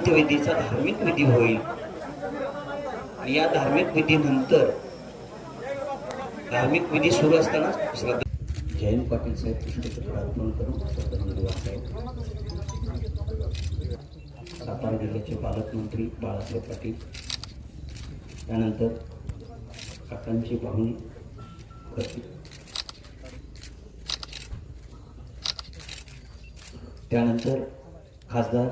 अंत्यविधीचा धार्मिक विधी होईल. आणि या धार्मिक विधीनंतर धार्मिक विधी सुरू असताना श्रद्धा जयंत पाटील साहेब पुष्पचक्र अर्पण करून श्रद्धांजली साहेब सातारा जिल्ह्याचे पालकमंत्री बाळासाहेब पाटील त्यानंतर काकांची पाहुणी करतील. त्यानंतर खासदार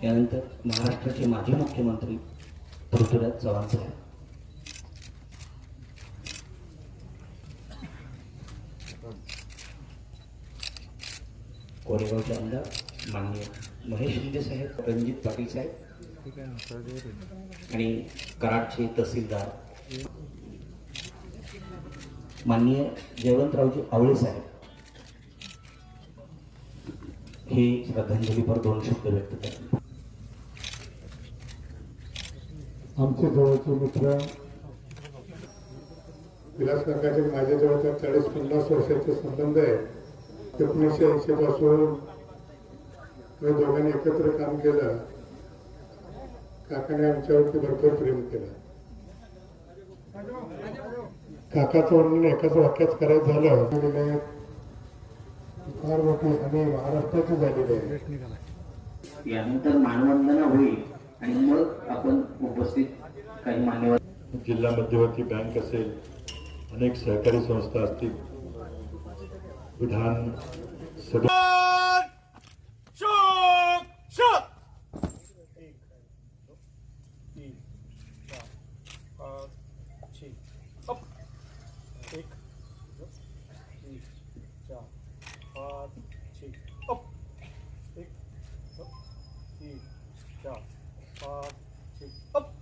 त्यानंतर महाराष्ट्राचे माजी मुख्यमंत्री पृथ्वीराज चव्हाण साहेब. कोरेगावचे आमदार माननीय महेश शिंदे साहेब रणजित पाटील साहेब. आणि कराडचे तहसीलदार. माननीय जयवंतरावजी आवळे साहेब. हे श्रद्धांजलीपर दोन शब्द व्यक्त करतात आमचे जवळचे मित्र. विलास काकाचे माझ्या जवळच्या चाळीस पन्नास वर्षाचे संबंध आहे. एकोणीसशे ऐंशी पासून आम्ही दोघांनी एकत्र काम केलं. काकाने आमच्यावरती भरपूर प्रेम केलं. काकाचं वर्णन एकाच वाक्यात करायचं झालं. फार मोठी आणि महाराष्ट्राची झालेली आहे. यानंतर मानवंदना होईल. आणि मग आपण उपस्थित काही मान्यवर जिल्हा मध्यवर्ती बँक असेल अनेक सहकारी संस्था असतील विधान सभा Oh.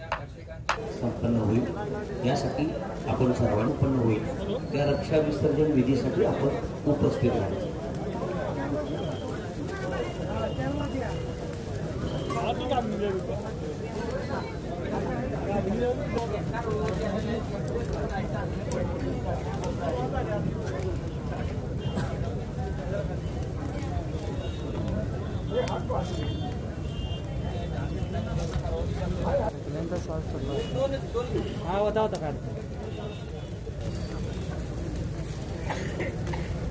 संपन्न होईल. यासाठी आपण सर्वांपन्न होईल. त्या रक्षा विसर्जन विधीसाठी आपण उपस्थित राहायचं हा होता होता काल